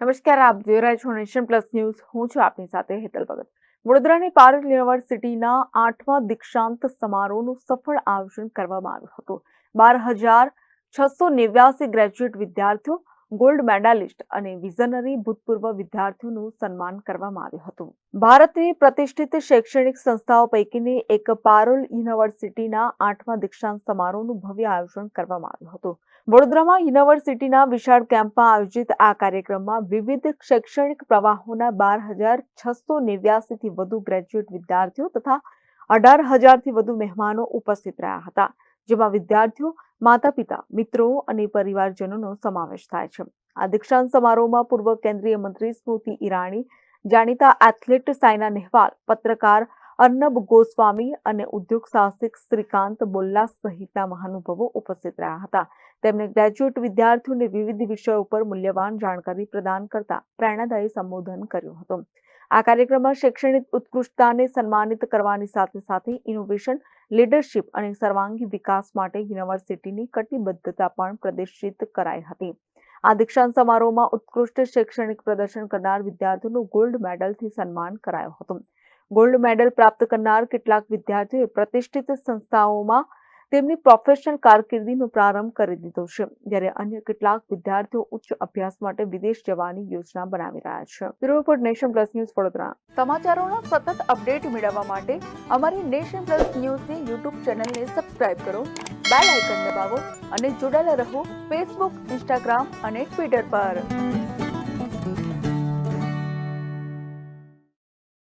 નમસ્કાર, આપ જોઈ રહ્યા છો નેશન પ્લસ ન્યૂઝ. હું છું આપની સાથે હેતલ ભગત. વડોદરાની પારુલ યુનિવર્સિટીના આઠમા દીક્ષાંત સમારોહનું સફળ આયોજન કરવામાં આવ્યું હતું. બાર હજાર છસો નેવ્યાસી ગ્રેજ્યુએટ વિદ્યાર્થીઓ ગોલ્ડ મેડાલિસ્ટ અને વિઝનરી ભૂતપૂર્વ વિદ્યાર્થીઓનું સન્માન કરવામાં આવ્યું હતું. ભારતની પ્રતિષ્ઠિત શૈક્ષણિક સંસ્થાઓ પૈકીની એક પારોલ યુનિવર્સિટીના આઠમા દીક્ષાંત સમારોહનું ભવ્ય આયોજન કરવામાં આવ્યું હતું. વડોદરામાં યુનિવર્સિટીના વિશાળ કેમ્પમાં આયોજિત આ કાર્યક્રમમાં વિવિધ શૈક્ષણિક પ્રવાહોના બાર હજાર છસો નેવ્યાસીથી વધુ ગ્રેજ્યુએટ વિદ્યાર્થીઓ તથા અઢાર હજારથી વધુ મહેમાનો ઉપસ્થિત રહ્યા હતા, જેમાં વિદ્યાર્થીઓ માતા પિતા મિત્રો અને પરિવારજનોનો સમાવેશ થાય છે. આ દીક્ષાંત સમારોહમાં પૂર્વ કેન્દ્રીય મંત્રી સ્મૃતિ ઈરાણી, જાણીતા એથ્લેટ સાયના નેહવાલ, પત્રકાર અર્નબ ગોસ્વામી અને ઉદ્યોગ સાહસિક શ્રીકાંત બોલ્લા સહિતના મહાનુભાવો ઉપસ્થિત રહ્યા હતા. તેમણે ગ્રેજ્યુએટ વિદ્યાર્થીઓને વિવિધ વિષયો ઉપર મૂલ્યવાન જાણકારી પ્રદાન કરતા પ્રેરણાદાયી સંબોધન કર્યું હતું. આ કાર્યક્રમમાં શૈક્ષણિક ઉત્કૃષ્ટતાને સન્માનિત કરવાની સાથે સાથે ઇનોવેશન લીડરશિપ અને સર્વાંગી વિકાસ માટે યુનિવર્સિટીની કટિબદ્ધતા પણ પ્રદર્શિત કરાઈ હતી. આ દીક્ષાંત સમારોહમાં ઉત્કૃષ્ટ શૈક્ષણિક પ્રદર્શન કરનાર વિદ્યાર્થીઓનું ગોલ્ડ મેડલથી સન્માન કરાયું હતું. ગોલ્ડ મેડલ પ્રાપ્ત કરનાર કેટલાક વિદ્યાર્થીઓએ પ્રતિષ્ઠિત સંસ્થાઓમાં તેમની પ્રોફેશનલ કારકિર્દીનો પ્રારંભ કરી દીધો છે, જ્યારે અન્ય કેટલાક વિદ્યાર્થીઓ ઉચ્ચ અભ્યાસ માટે વિદેશ જવાની યોજના બનાવી રહ્યા છે. Bureau report nation plus news Vadodara. સમાચારોના સતત અપડેટ મેળવવા માટે અમારી નેશન પ્લસ ન્યૂઝની યુટ્યુબ ચેનલને સબસ્ક્રાઇબ કરો, બેલ આઇકન દબાવો અને જોડાયેલા રહો ફેસબુક ઇન્સ્ટાગ્રામ અને ટ્વિટર પર.